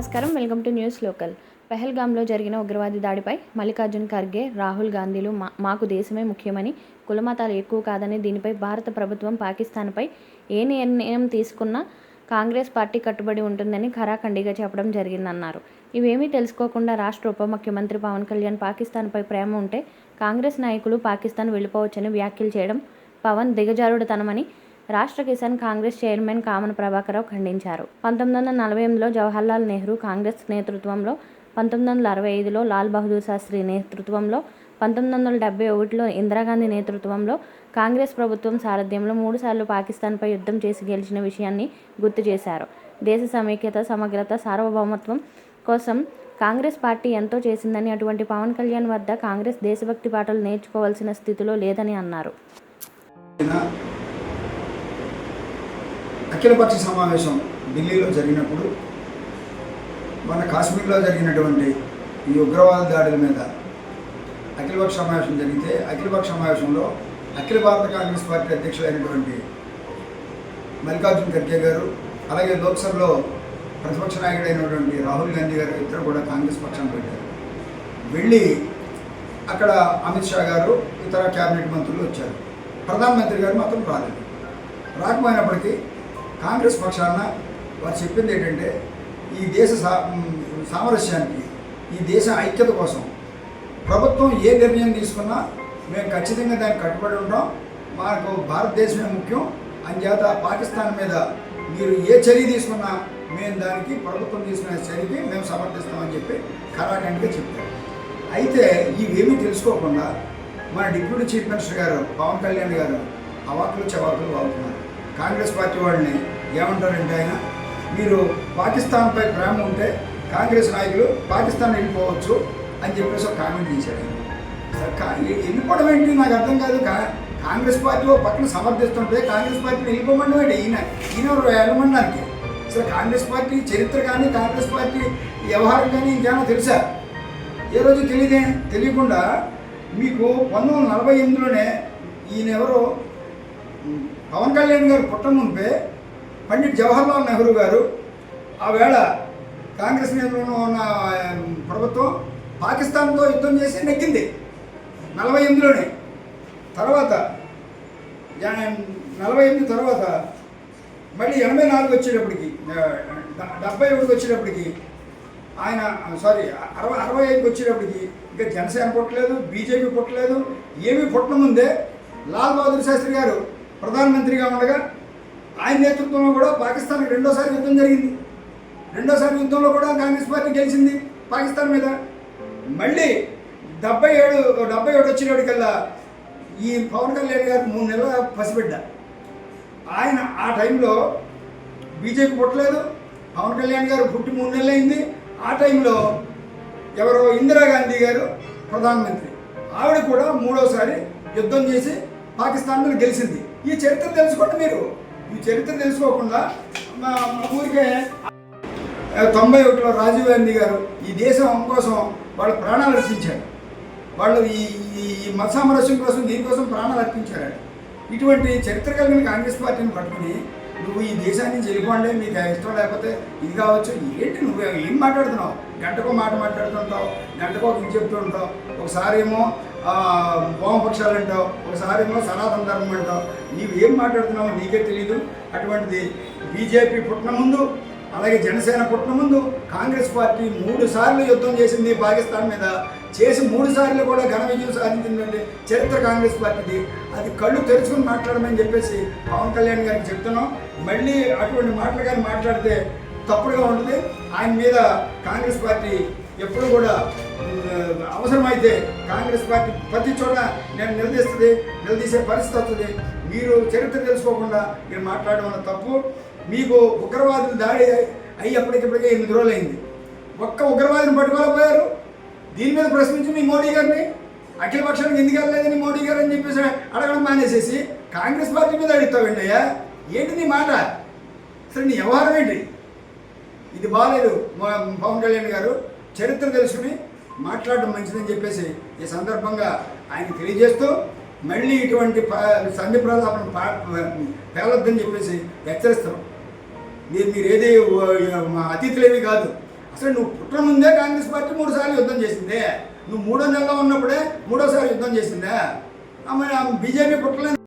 నమస్కారం. Welcome to news local. పెహల్గాంలో జరిగిన ఉగ్రవాది దాడిపై మల్లికార్జున్ ఖర్గే రాహుల్ గాంధీలు మా మాకు దేశమే ముఖ్యమని కులమతాలు ఎక్కువ కాదని దీనిపై భారత ప్రభుత్వం పాకిస్తాన్పై ఏ నిర్ణయం తీసుకున్నా కాంగ్రెస్ పార్టీ కట్టుబడి ఉంటుందని ఖరాఖండిగా చెప్పడం జరిగిందన్నారు. ఇవేమీ తెలుసుకోకుండా రాష్ట్ర ఉప ముఖ్యమంత్రి పవన్ కళ్యాణ్ పాకిస్తాన్పై ప్రేమ ఉంటే కాంగ్రెస్ నాయకులు పాకిస్తాన్ వెళ్ళిపోవచ్చని వ్యాఖ్యలు చేయడం పవన్ దిగజారుడుతనమని రాష్ట్ర కిసాన్ కాంగ్రెస్ చైర్మన్ కామన ప్రభాకరరావు ఖండించారు. పంతొమ్మిది వందల నలభై ఎనిమిదిలో జవహర్లాల్ నెహ్రూ కాంగ్రెస్ నేతృత్వంలో పంతొమ్మిది వందల అరవై ఐదులో లాల్ బహదూర్ శాస్త్రి నేతృత్వంలో పంతొమ్మిది వందల డెబ్బై ఒకటిలో ఇందిరాగాంధీ నేతృత్వంలో కాంగ్రెస్ ప్రభుత్వం సారథ్యంలో మూడుసార్లు పాకిస్తాన్పై యుద్ధం చేసి గెలిచిన విషయాన్ని గుర్తు చేశారు. దేశ సమైక్యత సమగ్రత సార్వభౌమత్వం కోసం కాంగ్రెస్ పార్టీ ఎంతో చేసిందని అటువంటి పవన్ కళ్యాణ్ వద్ద కాంగ్రెస్ దేశభక్తి పాటలు నేర్చుకోవాల్సిన స్థితిలో లేదని అన్నారు. అఖిలపక్ష సమావేశం ఢిల్లీలో జరిగినప్పుడు మన కాశ్మీర్లో జరిగినటువంటి ఈ ఉగ్రవాద దాడుల మీద అఖిలపక్ష సమావేశం జరిగితే అఖిలపక్ష సమావేశంలో అఖిల భారత కాంగ్రెస్ పార్టీ అధ్యక్షులైనటువంటి మల్లికార్జున్ ఖర్గే గారు అలాగే లోక్సభలో ప్రతిపక్ష నాయకుడైనటువంటి రాహుల్ గాంధీ గారు ఇద్దరు కూడా కాంగ్రెస్ పక్షాన్ని పెట్టారు. వెళ్ళి అక్కడ అమిత్ షా గారు ఇతర క్యాబినెట్ మంత్రులు వచ్చారు. ప్రధానమంత్రి గారు మాత్రం రాలేదు. రాకపోయినప్పటికీ కాంగ్రెస్ పక్షాన వారు చెప్పింది ఏంటంటే ఈ దేశ సా సామరస్యానికి ఈ దేశ ఐక్యత కోసం ప్రభుత్వం ఏ నిర్ణయం తీసుకున్నా మేము ఖచ్చితంగా దానికి కట్టుబడి ఉంటాం. మాకు భారతదేశమే ముఖ్యం. అంచేత పాకిస్తాన్ మీద మీరు ఏ చర్య తీసుకున్నా మేము దానికి ప్రభుత్వం తీసుకునే చర్యకి మేము సమర్థిస్తామని చెప్పి కరాఖండ్గా చెప్పారు అయితే ఇవేమీ తెలుసుకోకుండా మన డిప్యూటీ చీఫ్ మినిస్టర్ గారు పవన్ కళ్యాణ్ గారు అవాకులు చవాకులు వాడుతున్నారు కాంగ్రెస్ పార్టీ వాళ్ళని ఏమంటారంటే ఆయన మీరు పాకిస్తాన్పై ప్రేమ ఉంటే కాంగ్రెస్ నాయకులు పాకిస్తాన్ వెళ్ళిపోవచ్చు అని చెప్పేసి ఒక కామెంట్ చేశాడు వెళ్ళిపోవడం ఏంటి? నాకు అర్థం కాదు. కా- కాంగ్రెస్ పార్టీ పక్కన సమర్థిస్తుంటే కాంగ్రెస్ పార్టీని వెళ్ళిపోమని ఏంటి ఈయన ఈయన ఎవరు వెళ్ళమనడానికి అసలు కాంగ్రెస్ పార్టీ చరిత్ర కానీ కాంగ్రెస్ పార్టీ వ్యవహారం కానీ ఇంకేమో తెలుసా? ఏ రోజు తెలియదే తెలియకుండా మీకు పంతొమ్మిది వందల నలభై ఎనిమిదిలోనే ఈయన ఎవరో పవన్ కళ్యాణ్ గారు పుట్టముంపే పండిట్ జవహర్లాల్ నెహ్రూ గారు ఆ వేళ కాంగ్రెస్ నేతృత్వంలో ఉన్న ప్రభుత్వం పాకిస్తాన్తో యుద్ధం చేసి నెగ్గింది. నలభై ఎనిమిదిలోనే. తర్వాత నలభై ఎనిమిది తర్వాత మళ్ళీ ఎనభై నాలుగు వచ్చేటప్పటికి డెబ్బై ఒకటికి వచ్చేటప్పటికి ఆయన సారీ అరవై అరవై ఐదుకి వచ్చేటప్పటికి ఇంకా జనసేన పుట్టలేదు బీజేపీ పుట్టలేదు ఏమీ పుట్టక ముందే లాల్ బహదూర్ శాస్త్రి గారు ప్రధానమంత్రిగా ఉండగా ఆయన నేతృత్వంలో కూడా పాకిస్తాన్ రెండోసారి యుద్ధం జరిగింది. రెండోసారి యుద్ధంలో కూడా కాంగ్రెస్ పార్టీ గెలిచింది పాకిస్తాన్ మీద. మళ్ళీ డెబ్బై ఏడు డెబ్బై ఏడు వచ్చేటప్పటికల్లా ఈ పవన్ కళ్యాణ్ గారు మూడు నెలల పసిబిడ్డ. ఆయన ఆ టైంలో బీజేపీ పుట్టలేదు. పవన్ కళ్యాణ్ గారు పుట్టి మూడు నెలలు అయింది. ఆ టైంలో ఎవరో ఇందిరాగాంధీ గారు ప్రధానమంత్రి. ఆవిడ కూడా మూడోసారి యుద్ధం చేసి పాకిస్తాన్ మీద గెలిచింది. ఈ చరిత్ర తెలుసుకోండి మీరు. ఈ చరిత్ర తెలుసుకోకుండా మా ఊరికే తొంభై ఒకటిలో రాజీవ్ గాంధీ గారు ఈ దేశం కోసం వాళ్ళు ప్రాణాలు అర్పించారు. వాళ్ళు ఈ ఈ- ఈ మత సామరస్యం కోసం దీనికోసం ప్రాణాలు అర్పించారు ఇటువంటి చరిత్ర కలిగిన కాంగ్రెస్ పార్టీని పట్టుకుని నువ్వు ఈ దేశాన్ని నుంచి వెళ్ళిపోండి మీకు ఇష్టం లేకపోతే ఇది కావచ్చు. ఏంటి నువ్వు ఏం మాట్లాడుతున్నావు? గంటకో మాట మాట్లాడుతుంటావు గంటకో ఇది చెప్తూ ఉంటావు ఒకసారి ఏమో వామపక్షాలు అంటావు ఒకసారి ఏమో సనాతన ధర్మం అంటావు. నీవు ఏం మాట్లాడుతున్నావో నీకే తెలియదు అటువంటిది బీజేపీ పుట్టిన ముందు అలాగే జనసేన పుట్టిన ముందు కాంగ్రెస్ పార్టీ మూడు సార్లు యుద్ధం చేసింది పాకిస్తాన్ మీద. చేసి మూడు సార్లు కూడా ఘన విజయం సాధించిందండి చరిత్ర కాంగ్రెస్ పార్టీది. అది కళ్ళు తెరుచుకుని మాట్లాడమని చెప్పేసి పవన్ కళ్యాణ్ గారికి చెప్తున్నాం. మళ్ళీ అటువంటి మాటలు కానీ మాట్లాడితే తప్పుడుగా ఉంటుంది. ఆయన మీద కాంగ్రెస్ పార్టీ ఎప్పుడు కూడా అవసరమైతే కాంగ్రెస్ పార్టీ ప్రతి చోట నేను నిలదీస్తుంది నిలదీసే పరిస్థితి వస్తుంది. మీరు చరిత్ర తెలుసుకోకుండా మీరు మాట్లాడడం వల్ల తప్పు. మీకు ఉగ్రవాదులు దాడి అయ్యి అప్పటికిప్పటికే ఎనిమిది రోజులు అయింది ఒక్క ఉగ్రవాదిని పట్టుకోలేకపోయారు. దీని మీద ప్రశ్నించి మోడీ గారిని? అఖిల పక్షానికి ఎందుకు వెళ్ళలేదని మోడీ గారు అని చెప్పేసి అడగడం మానేసేసి కాంగ్రెస్ పార్టీ మీద అడుగుతావండి అయ్యా. ఏంటి నీ మాట? అసలు నీ వ్యవహారం ఏంటి? ఇది బాగాలేదు పవన్ కళ్యాణ్ గారు చరిత్ర తెలుసుకుని మాట్లాడడం మంచిదని చెప్పేసి ఈ సందర్భంగా ఆయన తెలియజేస్తూ మళ్ళీ ఇటువంటి ప- సంధి ప్రలాపన పేలొద్దని చెప్పేసి హెచ్చరిస్తాం మీరు మీరు ఏది మా అతిథులేవి కాదు. అసలు నువ్వు పుట్ట ముందే కాంగ్రెస్ పార్టీ మూడు సార్లు యుద్ధం చేసిందే. నువ్వు మూడో నెలలో ఉన్నప్పుడే మూడోసారి యుద్ధం చేసిందా? మరి బీజేపీ పుట్టలేదు